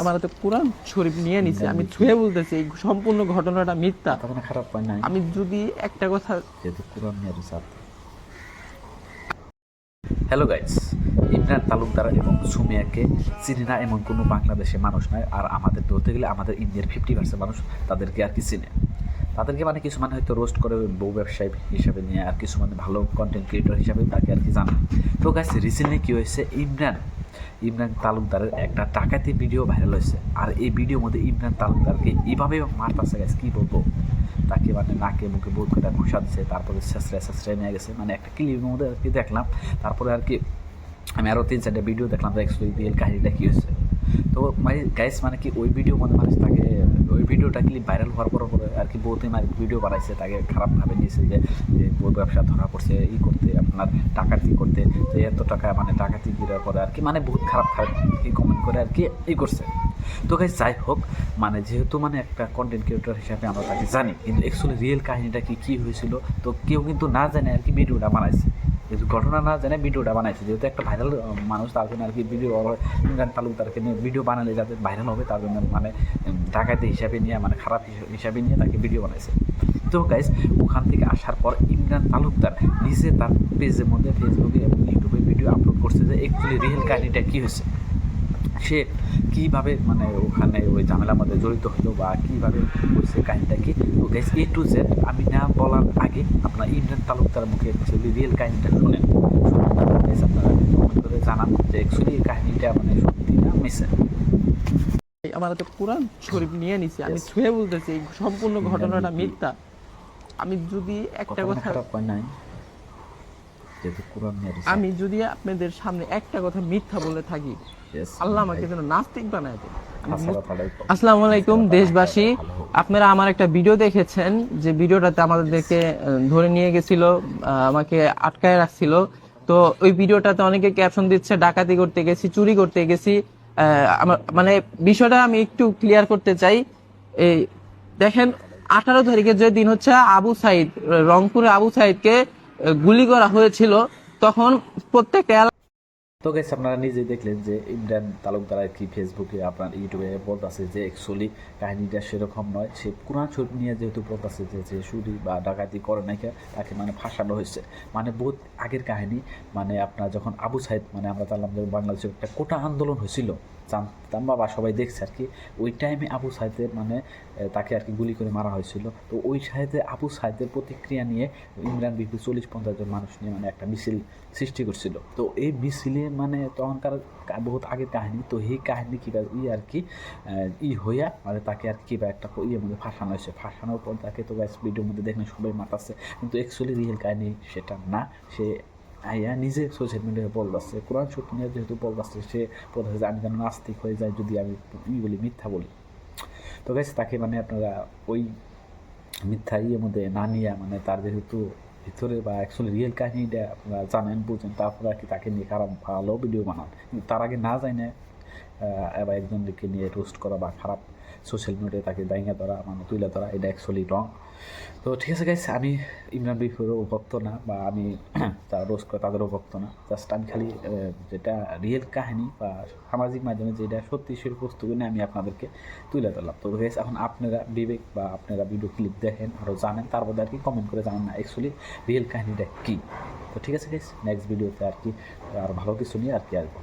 আমার হাতে কোরআন শরীফ নিয়ে নিছে আমি ছুঁয়ে বলতেছি এই সম্পূর্ণ ঘটনাটা মিথ্যা। খারাপ পায় নাই। আমি যদি একটা কথা যেহেতু কোরআন নিয়ে হ্যালো গাইস ইমরান তালুকদার এবং সুমিয়াকে চিনি না এমন কোনো বাংলাদেশে মানুষ নয় আর আমাদের ধরতে গেলে আমাদের ইন্ডিয়ার ফিফটি পার্সেন্ট মানুষ তাদেরকে আর কি চিনে। তাদেরকে মানে কিছু মানে হয়তো রোস্ট করে বউ ব্যবসায়ী হিসাবে নিয়ে আর কিছু মানে ভালো কন্টেন্ট ক্রিয়েটর হিসাবে তাকে আর কি জানে। তো গাইস রিসেন্টলি কী হয়েছে? ইমরান ইমরান তালুকদারের একটা টাকাতে ভিডিও ভাইরাল হয়েছে। আর এই ভিডিওর মধ্যে ইমরান তালুকদারকে এইভাবে মারতাছে গেছে কী বলব? তাকে মানে নাকে মুখে বহুত করে ঘুষা দিচ্ছে তারপরে শেষরে শেষরে নিয়ে গেছে। মানে একটা ক্লিপের মধ্যে আর কি দেখলাম। তারপরে আর কি আমি আরও তিন চারটে ভিডিও দেখলাম অ্যাকচুয়ালি রিয়েল কাহিনিটা কী হয়েছে। মানে গাইস মানে কি ওই ভিডিও মধ্যে মানুষ তাকে, ওই ভিডিওটা ক্লিপ ভাইরাল হওয়ার পর পরে আর কি বহুতই মানে ভিডিও বানাইছে, তাকে খারাপভাবে নিয়েছে যে বই ব্যবসা ধরা পড়ছে, ই করতে, আপনার ডাকাতি করতে যে এত টাকা মানে ডাকাতি করার পরে আর কি মানে বহুত খারাপ খারাপ ই কমেন্ট করে আর কি ই করছে। তো গাইস যাই হোক মানে যেহেতু মানে একটা কন্টেন্ট ক্রিয়েটর হিসাবে আমরা তাকে জানি, কিন্তু অ্যাকচুয়ালি রিয়েল কাহিনীটা কি, কী হয়েছিল, তো কেউ কিন্তু না জানে আর কি ভিডিওটা বানাইছে। যেহেতু ঘটনা না জানে ভিডিওটা বানাইছে। যেহেতু একটা ভাইরাল মানুষ, তার জন্য আর কি ভিডিও তালুকদারকে নিয়ে ভিডিও বানালে যাতে ভাইরাল হবে, তার জন্য মানে ডাকাতি হিসাবে নিয়ে মানে খারাপ হিসা- হিসাবে নিয়ে তাকে ভিডিও বানাইছে। তো গাইজ ওখান থেকে আসার পর ইমরান তালুকদার নিজে তার পেজের মধ্যে ফেসবুকে এবং ইউটিউবে ভিডিও আপলোড করছে যে অ্যাকচুয়ালি রিয়েল কাহিনিটা কী হয়েছে? সে কীভাবে মানে ওখানে ওই ঝামেলার মধ্যে জড়িত হলো বা কীভাবে করছে কাহিনিটা কি? তো গাইস এ টু জেড আমি না বলার আগে আপনার ইমরান তালুকদার মুখে অ্যাকচুয়ালি রিয়েল কাহিনিটা শুনেন গাইস আপনারা কমেন্ট করে জানান যে অ্যাকচুয়ালি এই কাহিনিটা মানে সত্যি না মিশে আমার হাতে কোরআন শরীফ নিয়ে নিছে আমি ছুঁয়ে বলতেছি এই সম্পূর্ণ ঘটনাটা মিথ্যা। আমি যদি একটা কথা নাই? কোরআন নিয়ে রিসার্চ আমি যদি আপনাদের সামনে একটা কথা মিথ্যা বলে থাকি আল্লাহ আমাকে যেন নাস্তিক বানায় দেয় আসসালামু আলাইকুম। দেশবাসী। আপনারা আমার একটা ভিডিও দেখেছেন যে ভিডিওটাতে আমাদেরকে ধরে নিয়ে গেছিল আমাকে আটকায় রাখছিল। তো ওই ভিডিওটাতে অনেকে ক্যাপশন দিচ্ছে ডাকাতি করতে গেছি চুরি করতে গেছি। মানে বিষয়টা আমি একটু ক্লিয়ার করতে চাই। এই দেখেন, আঠারো তারিখে যে দিন হচ্ছে আবু সাইদ, রংপুরে আবু সাইদকে গুলি করা হয়েছিল। তখন প্রত্যেকটা তো গেছে আপনারা নিজেই দেখলেন যে ইমরান তালুকদার আর কি ফেসবুকে আপনার ইউটিউবে বলতেছে যে অ্যাকচুয়ালি কাহিনীটা সেরকম নয়। সে কোরআন শরীফ নিয়ে যেহেতু বলতেছে যে যে চুরি বা ডাকাতি করে নাকি তাকে মানে ফাঁসানো হয়েছে। মানে বহুত আগের কাহিনী। মানে আপনার যখন আবু সাইদ মানে আমরা জানলাম যে বাংলাদেশের একটা কোটা আন্দোলন হয়েছিল জানতাম বা সবাই দেখছে আর কি, ওই টাইমে আবু সাইদের মানে তাকে আর কি গুলি করে মারা হয়েছিল। তো ওই সাইদে আবু সাইদের প্রতিক্রিয়া নিয়ে ইমরান বিপি চল্লিশ পঞ্চাশ জন মানুষ নিয়ে মানে একটা মিছিল সৃষ্টি করছিল। তো এই মিছিলে মানে তখনকার বহুত আগের কাহিনী, তো এই কাহিনী কিবা ই আর কি ই হইয়া মানে তাকে আর কিবা একটা ইয়ে মধ্যে ফাঁসানো হয়েছে। ফাঁসানোর পর তাকে তো গাছ ভিডিওর মধ্যে দেখলেন সবাই মাতাচ্ছে কিন্তু অ্যাকচুয়ালি রিয়েল কাহিনী সেটা না। সে আইয়া নিজে সোশ্যাল মিডিয়ায় বল যাচ্ছে কোরআন শোক নিয়ে যেহেতু বল যাচ্ছে সে বলতেছে আমি যেন নাস্তিক হয়ে যায় যদি আমি ই বলি, মিথ্যা বলি। তো গাছ তাকে মানে আপনারা ওই মিথ্যা ইয়ের মধ্যে না নিয়ে মানে তার যেহেতু ভিতরে বা অ্যাকচুয়ালি রিয়েল কাহিনীটা আপনারা জানেন, বুঝেন, তারপরে আর কি তাকে নিয়ে খারাপ ভালো ভিডিও বানান। তার আগে না জানে এবার একজনকে নিয়ে রোস্ট করা বা খারাপ সোশ্যাল মিডিয়ায় তাকে দাইঙ্গা ধরা মানে তুলে ধরা, এটা অ্যাকচুয়ালি রং তো ঠিক আছে গাইস আমি ইমরান বিফুরও ভক্ত না বা আমি তারা রোস্ট করে তাদেরও ভক্ত না। জাস্ট আমি খালি যেটা রিয়েল কাহিনী বা সামাজিক মাধ্যমে যেটা সত্যি সেই বস্তুগুলো আমি আপনাদেরকে তুলে ধরলাম। তো গাইস এখন আপনারা বিবেক বা আপনারা ভিডিও ক্লিপ দেখেন আরও জানেন, তার মধ্যে আর কি কমেন্ট করে জানেন না অ্যাকচুয়ালি রিয়েল কাহিনীটা কী। তো ঠিক আছে গাইস নেক্সট ভিডিওতে আর কি আর ভালো কিছু নিয়ে আর কি আসব।